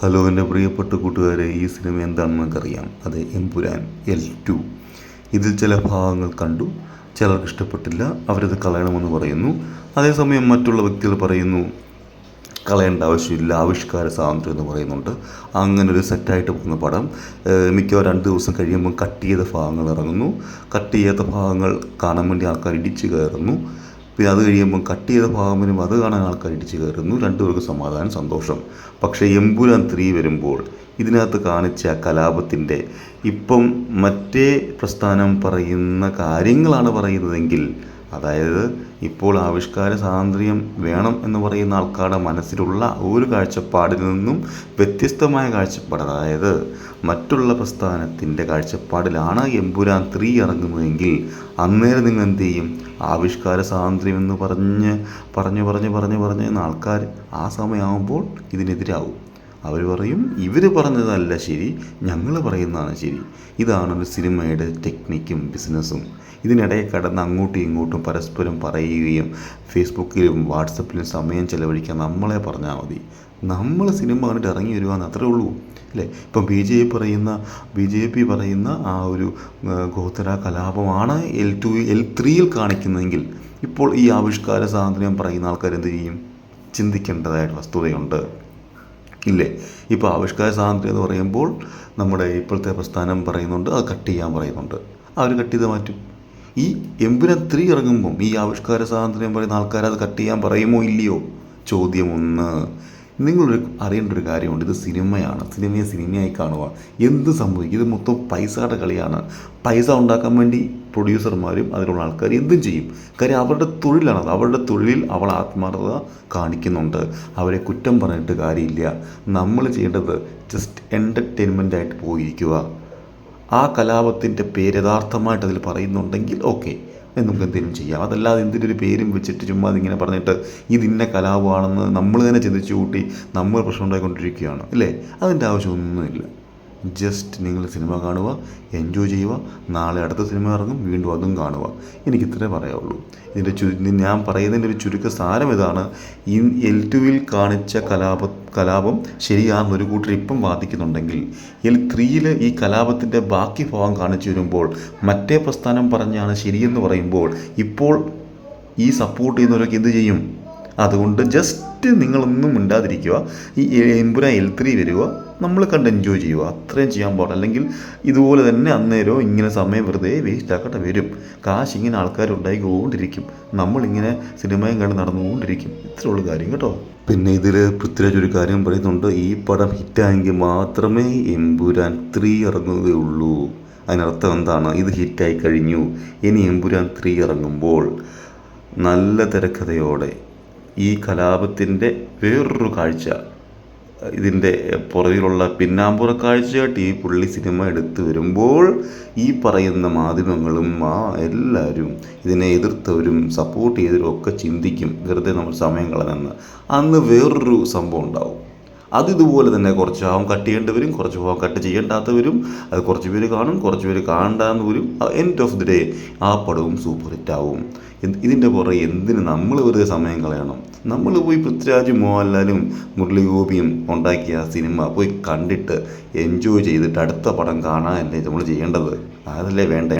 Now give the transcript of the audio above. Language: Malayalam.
ഹലോ എന്റെ പ്രിയപ്പെട്ട കൂട്ടുകാരെ ഈ സിനിമ എന്താണെന്ന് നമുക്കറിയാം അത് എമ്പുരാൻ എൽ ടു. ഇതിൽ ചില ഭാഗങ്ങൾ കണ്ടു. ചിലർക്ക് ഇഷ്ടപ്പെട്ടില്ല. അവരത് കളയണമെന്ന് പറയുന്നു. അതേസമയം മറ്റുള്ള വ്യക്തികൾ പറയുന്നു കളയേണ്ട ആവശ്യമില്ല. ആവിഷ്കാര സ്വാതന്ത്ര്യം എന്ന് പറയുന്നുണ്ട്. അങ്ങനെ ഒരു സെറ്റായിട്ട് പോകുന്ന പടം. മിക്കവാറും രണ്ട് ദിവസം കഴിയുമ്പോൾ കട്ട് ചെയ്ത ഭാഗങ്ങൾ ഇറങ്ങുന്നു. കട്ട് ചെയ്യാത്ത ഭാഗങ്ങൾ കാണാൻ വേണ്ടി ആൾക്കാർ ഇടിച്ചു കയറുന്നു. പിന്നെ അത് കഴിയുമ്പം കട്ട് ചെയ്ത ഭാഗം അത് കാണാൻ ആൾക്കാർ ഇടിച്ച് കയറുന്നു. രണ്ടുപേർക്ക് സമാധാനം സന്തോഷം. പക്ഷേ എമ്പുരാൻ ത്രീ വരുമ്പോൾ ഇതിനകത്ത് കാണിച്ച കലാപത്തിന്റെ ഇപ്പം മറ്റേ പ്രസ്ഥാനം പറയുന്ന കാര്യങ്ങളാണ് പറയുന്നതെങ്കിൽ അതായത് ഇപ്പോൾ ആവിഷ്കാര സ്വാതന്ത്ര്യം വേണം എന്ന് പറയുന്ന ആൾക്കാരുടെ മനസ്സിലുള്ള ഒരു കാഴ്ചപ്പാടിൽ നിന്നും വ്യത്യസ്തമായ കാഴ്ചപ്പാട് അതായത് മറ്റുള്ള പ്രസ്ഥാനത്തിന്റെ കാഴ്ചപ്പാടിലാണ് എമ്പുരാൻ ത്രീ ഇറങ്ങുന്നതെങ്കിൽ അന്നേരം നിങ്ങൾ എന്ത് ചെയ്യും? ആവിഷ്കാര സ്വാതന്ത്ര്യം എന്ന് പറഞ്ഞ് പറഞ്ഞു പറഞ്ഞ് പറഞ്ഞ് പറഞ്ഞ് ആൾക്കാർ ആ സമയമാകുമ്പോൾ ഇതിനെതിരാവും. അവർ പറയും ഇവർ പറഞ്ഞതല്ല ശരി ഞങ്ങൾ പറയുന്നതാണ് ശരി. ഇതാണ് ഒരു സിനിമയുടെ ടെക്നിക്കും ബിസിനസ്സും. ഇതിനിടയിൽ കടന്ന് അങ്ങോട്ടും ഇങ്ങോട്ടും പരസ്പരം പറയുകയും ഫേസ്ബുക്കിലും വാട്സപ്പിലും സമയം ചെലവഴിക്കാൻ നമ്മളെ പറഞ്ഞാൽ മതി. നമ്മൾ സിനിമ കണ്ടിട്ട് ഇറങ്ങി വരുവാന്ന് അത്രേ ഉള്ളൂ അല്ലേ? ഇപ്പം ബി ജെ പി പറയുന്ന ബി ജെ പി പറയുന്ന ആ ഒരു ഗോത്ര കലാപമാണ് എൽ ടു എൽ ത്രീയിൽ കാണിക്കുന്നതെങ്കിൽ ഇപ്പോൾ ഈ ആവിഷ്കാര സ്വാതന്ത്ര്യം പറയുന്ന ആൾക്കാർ എന്ത് ചെയ്യും ചിന്തിക്കേണ്ടതായിട്ട് വസ്തുതയുണ്ട്. ഇല്ലേ? ഇപ്പോൾ ആവിഷ്കാര സ്വാതന്ത്ര്യം എന്ന് പറയുമ്പോൾ നമ്മുടെ ഇപ്പോഴത്തെ പ്രസ്ഥാനം പറയുന്നുണ്ട് അത് കട്ട് ചെയ്യാൻ പറയുന്നുണ്ട്. അവർ കട്ട് ചെയ്ത് മാറ്റും. ഈ എമ്പുരാൻ ത്രീ ഇറങ്ങുമ്പം ഈ ആവിഷ്കാര സ്വാതന്ത്ര്യം പറയുന്ന ആൾക്കാർ അത് കട്ട് ചെയ്യാൻ പറയുമോ ഇല്ലയോ? ചോദ്യം ഒന്ന്. നിങ്ങളൊരു അറിയേണ്ട ഒരു കാര്യമുണ്ട്. ഇത് സിനിമയാണ്. സിനിമയെ സിനിമയായി കാണുക എന്ത് സംഭവിക്കും? ഇത് മൊത്തം പൈസയുടെ കളിയാണ്. പൈസ ഉണ്ടാക്കാൻ വേണ്ടി പ്രൊഡ്യൂസർമാരും അതിലുള്ള ആൾക്കാർ എന്തും ചെയ്യും. കാര്യം അവരുടെ തൊഴിലാണത് അവരുടെ തൊഴിലിൽ അവൾ ആത്മാർത്ഥത കാണിക്കുന്നുണ്ട്. അവരെ കുറ്റം പറഞ്ഞിട്ട് കാര്യമില്ല. നമ്മൾ ചെയ്യേണ്ടത് ജസ്റ്റ് എന്റർടൈൻമെന്റ് ആയിട്ട് പോയിരിക്കുക. ആ കലാപത്തിന്റെ പേര് യഥാർത്ഥമായിട്ട് അതിൽ പറയുന്നുണ്ടെങ്കിൽ ഓക്കെ നമുക്ക് എന്തെങ്കിലും ചെയ്യാം. അതല്ലാതെ എന്തിന്റെ ഒരു പേരും വെച്ചിട്ട് ചുമ്മാ ഇങ്ങനെ പറഞ്ഞിട്ട് ഇത് കലാപമാണെന്ന് നമ്മൾ തന്നെ ചിന്തിച്ചു കൂട്ടി നമ്മൾ പ്രശ്നം ഉണ്ടായിക്കൊണ്ടിരിക്കുകയാണ് അല്ലേ? അതിന്റെ ആവശ്യമൊന്നുമില്ല. ജസ്റ്റ് നിങ്ങൾ സിനിമ കാണുക എൻജോയ് ചെയ്യുക. നാളെ അടുത്ത സിനിമ ഇറങ്ങും വീണ്ടും അതും കാണുക. എനിക്ക് ഇത്രേ പറയാവുള്ളൂ. ഇതിന്റെ ചു ഞാൻ പറയുന്നതിന്റെ ഒരു ചുരുക്ക സാരം ഇതാണ്. ഈ എൽ ടുവിൽ കാണിച്ച കലാപ കലാപം ശരിയാണെന്ന് ഒരു കൂട്ടർ ഇപ്പം വാദിക്കുന്നുണ്ടെങ്കിൽ എൽ ത്രീയിൽ ഈ കലാപത്തിന്റെ ബാക്കി ഭാഗം കാണിച്ചു വരുമ്പോൾ മറ്റേ പ്രസ്ഥാനം പറഞ്ഞാണ് ശരിയെന്ന് പറയുമ്പോൾ ഇപ്പോൾ ഈ സപ്പോർട്ട് ചെയ്യുന്നവരൊക്കെ എന്ത് ചെയ്യും? അതുകൊണ്ട് ജസ്റ്റ് നിങ്ങളൊന്നും മിണ്ടാതിരിക്കുക. ഈ എമ്പുര എൽ ത്രീ വരിക. നമ്മൾ കണ്ട് എൻജോയ് ചെയ്യുക. അത്രയും ചെയ്യാൻ പാടില്ല. അല്ലെങ്കിൽ ഇതുപോലെ തന്നെ അന്നേരവും ഇങ്ങനെ സമയം വെറുതെ വേസ്റ്റ് ആക്കട്ടെ വരും. കാശ് ഇങ്ങനെ ആൾക്കാർ ഉണ്ടായിക്കൊണ്ടിരിക്കും. നമ്മളിങ്ങനെ സിനിമയും കണ്ട് നടന്നുകൊണ്ടിരിക്കും. ഉള്ളൂ കാര്യം കേട്ടോ. പിന്നെ ഇതിൽ പൃഥ്വിരാജ് ഒരു കാര്യം പറയുന്നുണ്ട്. ഈ പടം ഹിറ്റായെങ്കിൽ മാത്രമേ എമ്പുരാൻ ത്രീ ഇറങ്ങുകയുള്ളൂ. അതിനർത്ഥം എന്താണ്? ഇത് ഹിറ്റായി കഴിഞ്ഞു. ഇനി എമ്പുരാൻ ത്രീ ഇറങ്ങുമ്പോൾ നല്ല തിരക്കഥയോടെ ഈ കലാപത്തിന്റെ വേറൊരു കാഴ്ച ഇതിന്റെ പുറകിലുള്ള പിന്നാമ്പുറ കാഴ്ചയായിട്ട് ഈ പുള്ളി സിനിമ എടുത്തു വരുമ്പോൾ ഈ പറയുന്ന മാധ്യമങ്ങളും ആ എല്ലാവരും ഇതിനെ എതിർത്തവരും സപ്പോർട്ട് ചെയ്തവരും ഒക്കെ ചിന്തിക്കും വെറുതെ നമ്മൾ സമയം കളഞ്ഞെന്ന്. അന്ന് വേറൊരു സംഭവം ഉണ്ടാവും. അത് ഇതുപോലെ തന്നെ കുറച്ച് ഭാഗം കട്ട് ചെയ്യേണ്ടവരും കുറച്ച് ഭാഗം കട്ട് ചെയ്യേണ്ടാത്തവരും അത് കുറച്ച് പേര് കാണും കുറച്ച് പേര് കാണണ്ടാന്ന് വരും. എൻഡ് ഓഫ് ദി ഡേ ആ പടവും സൂപ്പർ ഹിറ്റ് ആവും. ഇതിന്റെ പുറകെ എന്തിന് നമ്മൾ വെറുതെ സമയം കളയണം? നമ്മൾ പോയി പൃഥ്വിരാജ് മോഹൻലാലും മുരളി ഗോപിയും ഉണ്ടാക്കിയ ആ സിനിമ പോയി കണ്ടിട്ട് എൻജോയ് ചെയ്തിട്ട് അടുത്ത പടം കാണാനല്ലേ നമ്മൾ ചെയ്യേണ്ടത്? അതല്ലേ വേണ്ടേ?